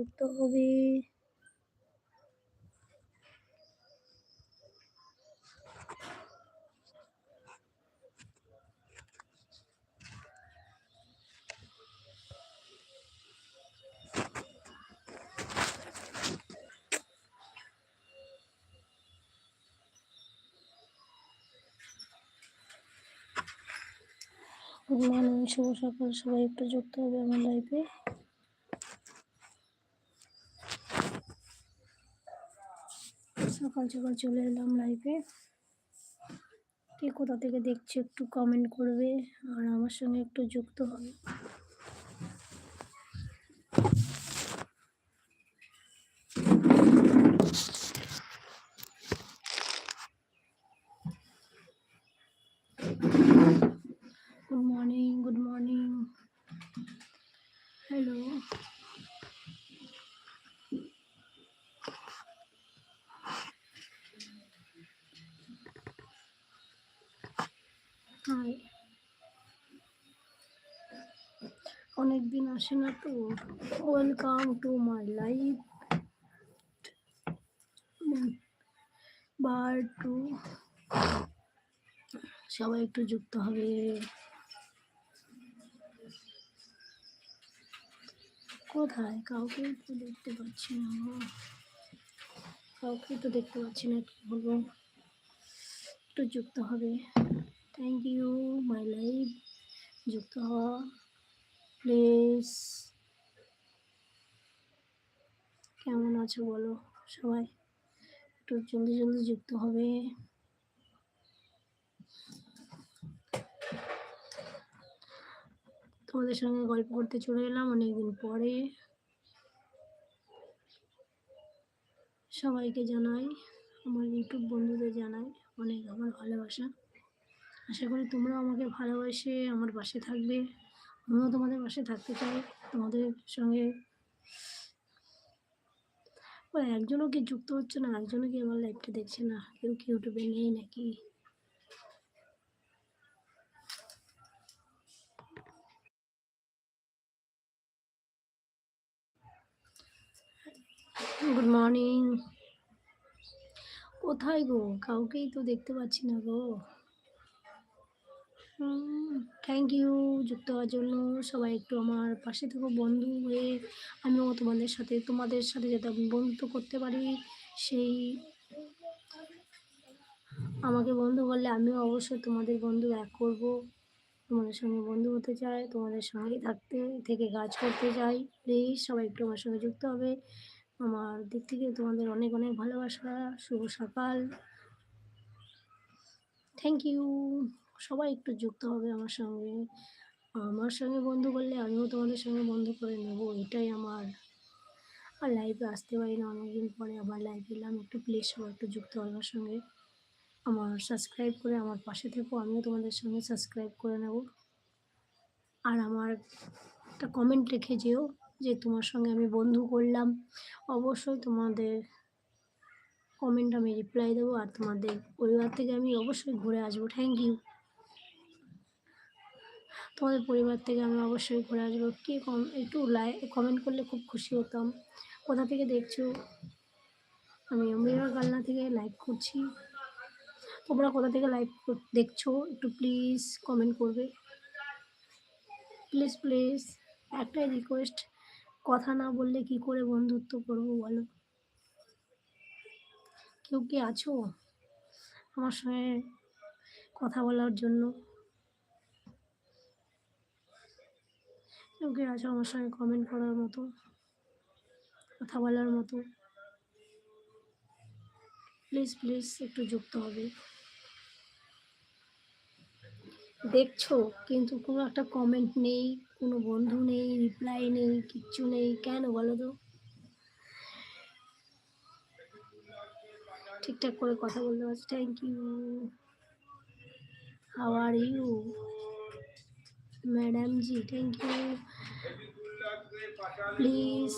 যুক্ত হবে। শুভ সকাল। সবাই একটু যুক্ত হবে আমার লাইফে সকাল সকাল চলে এলাম লাইফে কে কোথা থেকে দেখছে একটু কমেন্ট করবে, আর আমার সঙ্গে একটু যুক্ত হবে। Good morning good morning hello hi অনেকদিন আসে না তো ওয়েলকাম টু মাই লাইফ বার টু সবাই একটু যুক্ত হবে। কোথায়? কাউকে তো দেখতে পাচ্ছি না। কাউকে তো দেখতে পাচ্ছি না, কি বলব? একটু যুক্ত হবে। থ্যাংক ইউ মাই লাইফ যুক্ত হওয়া। প্লিজ। কেমন আছো বলো সবাই? একটু জলদি জলদি যুক্ত হবে। তোমাদের সঙ্গে গল্প করতে চলে এলাম অনেকদিন পরে। সবাইকে জানাই, আমার ইউটিউব বন্ধুদের জানাই অনেক আমার ভালোবাসা। আশা করি তোমরাও আমাকে ভালোবাসে, আমার পাশে থাকবে। আমিও তোমাদের পাশে থাকতে চাই, তোমাদের সঙ্গে। একজনও কি যুক্ত হচ্ছে না একজনও কি আমার লাইফটা দেখছে না, কেউ কি ইউটিউবে নেই নাকি? গুড মর্নিং কোথায় গো? কাউকেই তো দেখতে পাচ্ছি না গো। থ্যাংক ইউ যুক্ত হওয়ার জন্য। সবাই একটু আমার পাশে থেকো, বন্ধু হয়ে। আমিও তোমাদের সাথে তোমাদের সাথে যাতে আমি বন্ধুত্ব করতে পারি, সেই আমাকে বন্ধু বললে আমিও অবশ্যই তোমাদের বন্ধু এক করব। তোমাদের সঙ্গে বন্ধু হতে চাই, তোমাদের সঙ্গেই থাকতে, থেকে কাজ করতে চাই। প্লিজ সবাই একটু আমার সঙ্গে যুক্ত হবে। আমার দিক থেকে তোমাদের অনেক অনেক ভালোবাসা। শুভ সকাল। থ্যাংক ইউ সবাই একটু যুক্ত হবে আমার সঙ্গে। আমার সঙ্গে বন্ধু করলে আমিও তোমাদের সঙ্গে বন্ধু করে নেব, এটাই আমার। আর লাইফে আসতে পারি না, অনেকদিন পরে আবার লাইফ এলাম, একটু প্লিজ সবাই একটু যুক্ত হবে আমার সঙ্গে। আমার সাবস্ক্রাইব করে আমার পাশে থেকো, আমিও তোমাদের সঙ্গে সাবস্ক্রাইব করে নেব। আর আমার একটা কমেন্ট রেখে যেও যে তোমার সঙ্গে আমি বন্ধু করলাম। অবশ্যই তোমাদের কমেন্ট আমি রিপ্লাই দেবো, আর তোমাদের পরিবার থেকে আমি অবশ্যই ঘুরে আসব। থ্যাংক ইউ তোমাদের পরিবার থেকে আমি অবশ্যই ঘুরে আসব। কে কম একটু লাই কমেন্ট করলে খুব খুশি হতাম। কোথা থেকে দেখছ? আমি অমৃতা গাল্লা থেকে লাইভ করছি। তোমরা কোথা থেকে লাইভ দেখছ? একটু প্লিজ কমেন্ট করবে। প্লিজ প্লিজ একটাই রিকোয়েস্ট কথা না বললে কি করে বন্ধুত্ব করব বলো? কেউ কি আছো? আমার সঙ্গে কথা বলার জন্য। কেউ কি আছো আমার সঙ্গে কমেন্ট করার মতো, কথা বলার মতো। প্লিজ প্লিজ একটু যুক্ত হবে। দেখছ, কিন্তু কোনো একটা কমেন্ট নেই, কোনো বন্ধু নেই রিপ্লাই নেই, কিচ্ছু নেই, কেন বলো তো? ঠিকঠাক করে কথা বলতে পারছি। Thank you how are you madam ji thank you please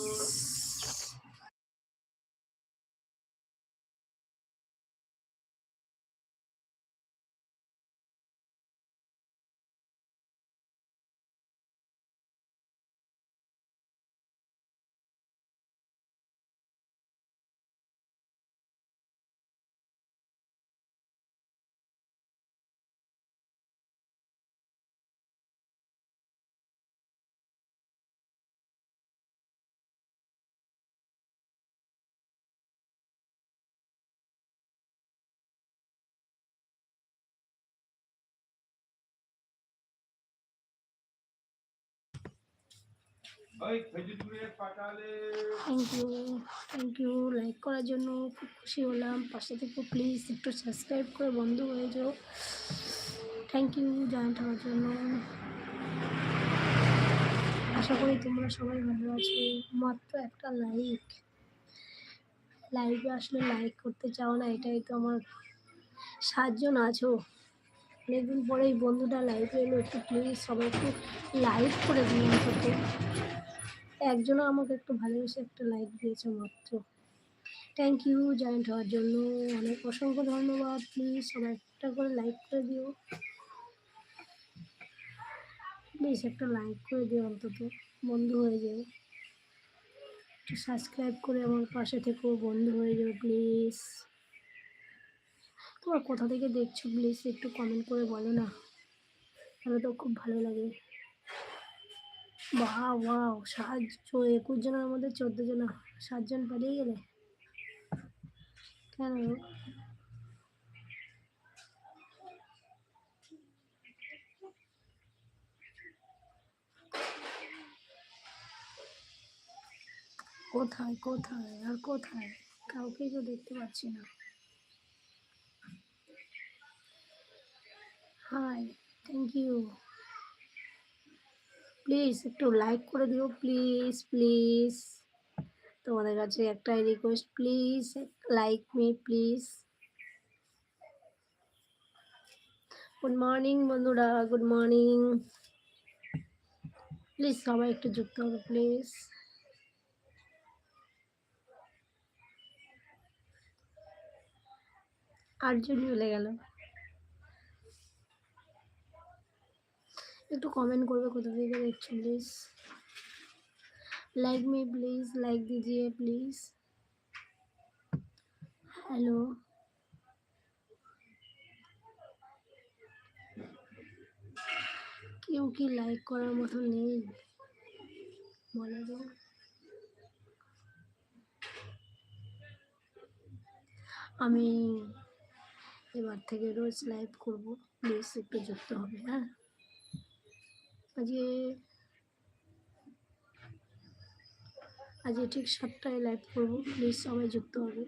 thank you thank you like করার জন্য খুব খুশি হলাম। পাশে থেকে প্লিজ একটু সাবস্ক্রাইব করে বন্ধ হয়ে যাও। থ্যাংক ইউ জয়েন্ট হওয়ার জন্য। আশা করি তোমরা সবাই ভালো আছো। মাত্র একটা লাইক লাইভে আসলে লাইক করতে চাও না, এটাই তো আমার সাতজন আছো। অনেকদিন পরে এই বন্ধুটা লাইভে এলো, একটু প্লিজ সবাই একটু লাইক করে দিন একজনও আমাকে একটু ভালোবেসে একটা লাইক দিয়েছে মাত্র। থ্যাংক ইউ জয়েন্ট হওয়ার জন্য। অনেক অসংখ্য ধন্যবাদ। প্লিজ সবাই একটা করে লাইক করে দিও। প্লিজ একটা লাইক করে দিও অন্তত। বন্ধু হয়ে যাও। একটু সাবস্ক্রাইব করে আমার পাশে থেকেও বন্ধু হয়ে যাও প্লিজ তোমার কোথা থেকে দেখছ প্লিজ একটু কমেন্ট করে বলো না। তাহলে তো খুব ভালো লাগে। বাহ ওয়াও সাতজন একুশ জনের মধ্যে চোদ্দ জন সাতজন পালিয়ে গেলে? কেন? কোথায় কোথায়, আর কোথায়? কাউকেই তো দেখতে পাচ্ছি না। হাই থ্যাংক ইউ প্লিজ একটু লাইক করে দিও প্লিজ প্লিজ তোমাদের কাছে একটাই request please like me please good morning বন্ধুরা গুড মর্নিং প্লিজ সবাই একটু যুক্ত হবে প্লিজ আটজন চলে গেল। একটু কমেন্ট করবে কোথা থেকে দেখছ please like me please like দিজিয়ে please hello কেউ কি লাইক করার মতো নেই? বলা যায় আমি এবার থেকে রোজ লাইভ করব প্লিজ একটু যুক্ত হবে হ্যাঁ? আজকে আজকে ঠিক সাতটায় লাইভ করব। প্লিজ সবাই যুক্ত হবে।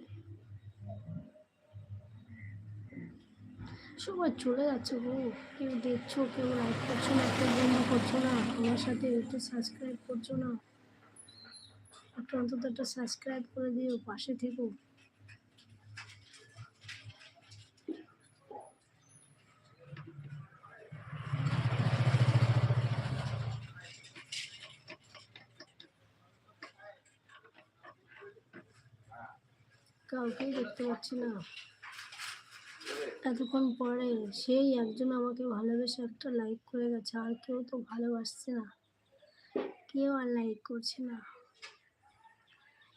সবাই চলে যাচ্ছে গো। কেউ দেখছ, কেউ লাইক করছ না, কেউ বন্ধ করছ না, আমার সাথে একটু সাবস্ক্রাইব করছ না। একটু অন্তত একটা সাবস্ক্রাইব করে দিও, পাশে থেকো। কাউকেই দেখতে পাচ্ছি না। এতক্ষণ পরে সেই একজন আমাকে ভালোবেসে একটা লাইক করে গেছে, আর কেউ তো ভালোবাসছে না। কেউ আর লাইক করছে না।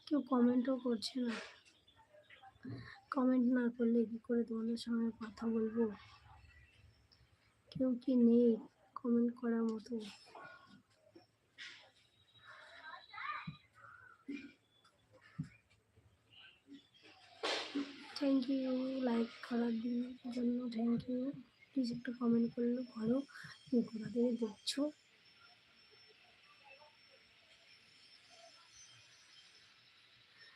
কেউ কমেন্টও করছে না। কমেন্ট না করলে কী করে তোমাদের সঙ্গে কথা বলব? কেউ কি নেই কমেন্ট করার মতো। থ্যাংক ইউ লাইক করার জন্য থ্যাংক ইউ প্লিজ একটু কমেন্ট করলে ভালো কোথা থেকে দেখছ?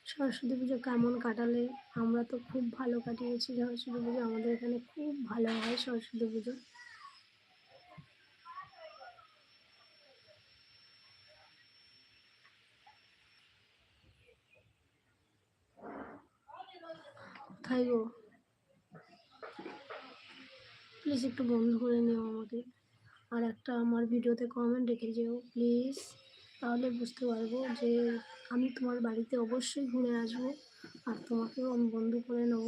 সরস্বতী পুজো কেমন কাটালে? আমরা তো খুব ভালো কাটিয়েছি সরস্বতী পুজো, আমাদের এখানে খুব ভালো হয় সরস্বতী পুজো। কোথায় গো প্লিজ একটু বন্ধ করে নিও আমাকে। আর একটা আমার ভিডিওতে কমেন্ট রেখে যেও প্লিজ তাহলে বুঝতে পারব যে আমি তোমার বাড়িতে অবশ্যই ঘুরে আসব আর তোমাকেও আমি বন্ধু করে নেব।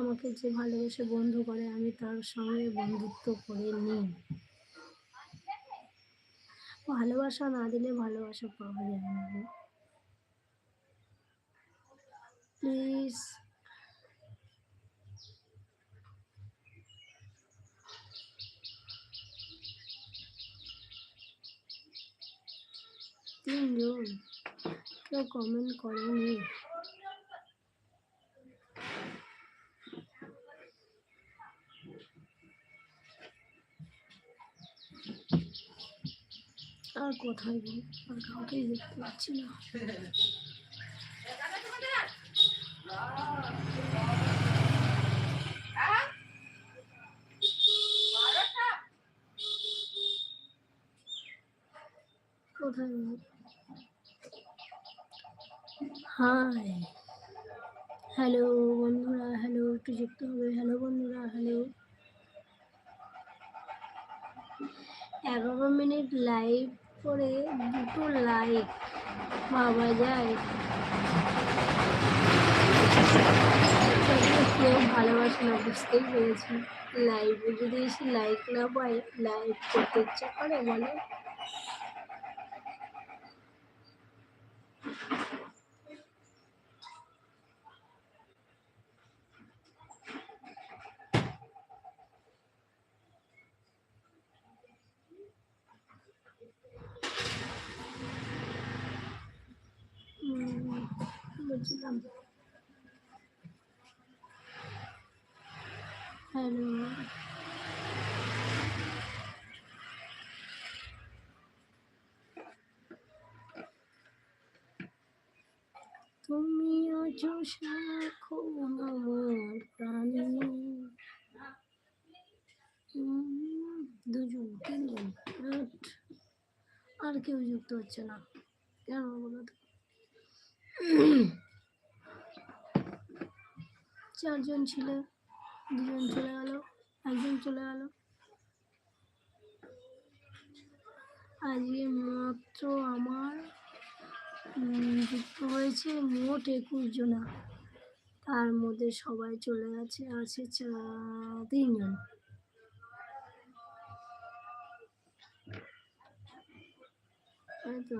আমাকে যে ভালোবেসে বন্ধু করে, আমি তার সঙ্গে বন্ধুত্ব করে নিই। ভালোবাসা না দিলে ভালোবাসা পাওয়া যায় না গো প্লিজ তিনজন কেউ কমেন্ট করেনি আর কোথায় আর কাউকেই দেখতে পাচ্ছি না কোথায় গেল হাই। হ্যালো বন্ধুরা, হ্যালো, একটু যুক্ত হবে। হ্যালো বন্ধুরা, হ্যালো। এগারো মিনিট লাইভ করে দুটো লাইক পাওয়া যায়। কেউ ভালোবাসে না, বুঝতেই পেরেছি লাইভে যদি এসে লাইক না পাই লাইভ করতে ইচ্ছা করে, বলে। বুঝলাম হ্যালো তুমি আছো সাখো প্রাণে। দুজন, তিনজন আর কেউ যুক্ত হচ্ছে না। কেন বলো তো? চারজন ছিল, দুজন চলে গেল, একজন চলে গেল। আজকে মাত্র আমার যুক্ত হয়েছে মোট একুশ জনা। তার মধ্যে সবাই চলে গেছে, আছে তিনজন। তো?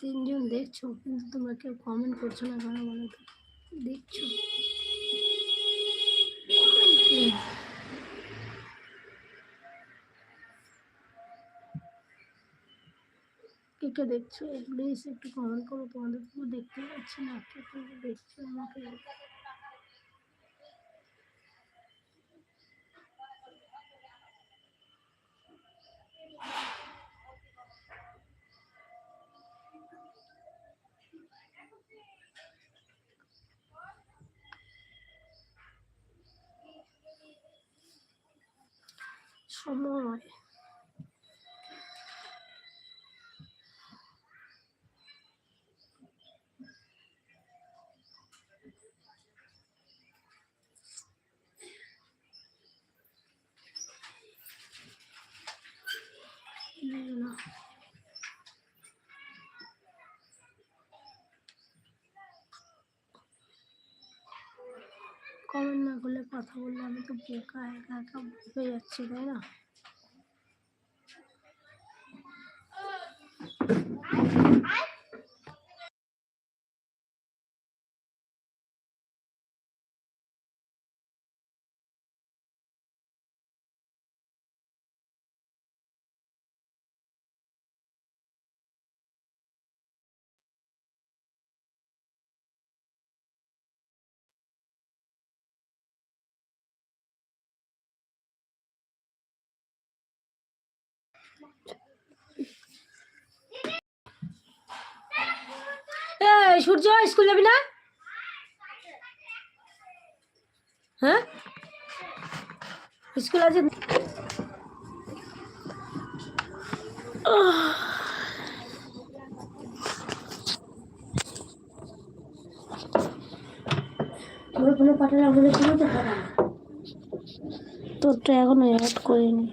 তিনজন দেখছ, কিন্তু তোমরা কেউ কমেন্ট করছ না, কেন বলো তো? দেখছ? কে দেখছ? প্লিজ একটু কমেন্ট করো, তোমাদের দেখতে পাচ্ছি না, কে কে দেখছ? আমাকে সময় না কমেন্ট না করলে কথা বললে আমি তো বোকা, একা একা বুঝে যাচ্ছি, তাই না? এই সূর্য স্কুল যাবি না? হ্যাঁ? স্কুল আছে। তোর তো এখনও অ্যাড করিনি।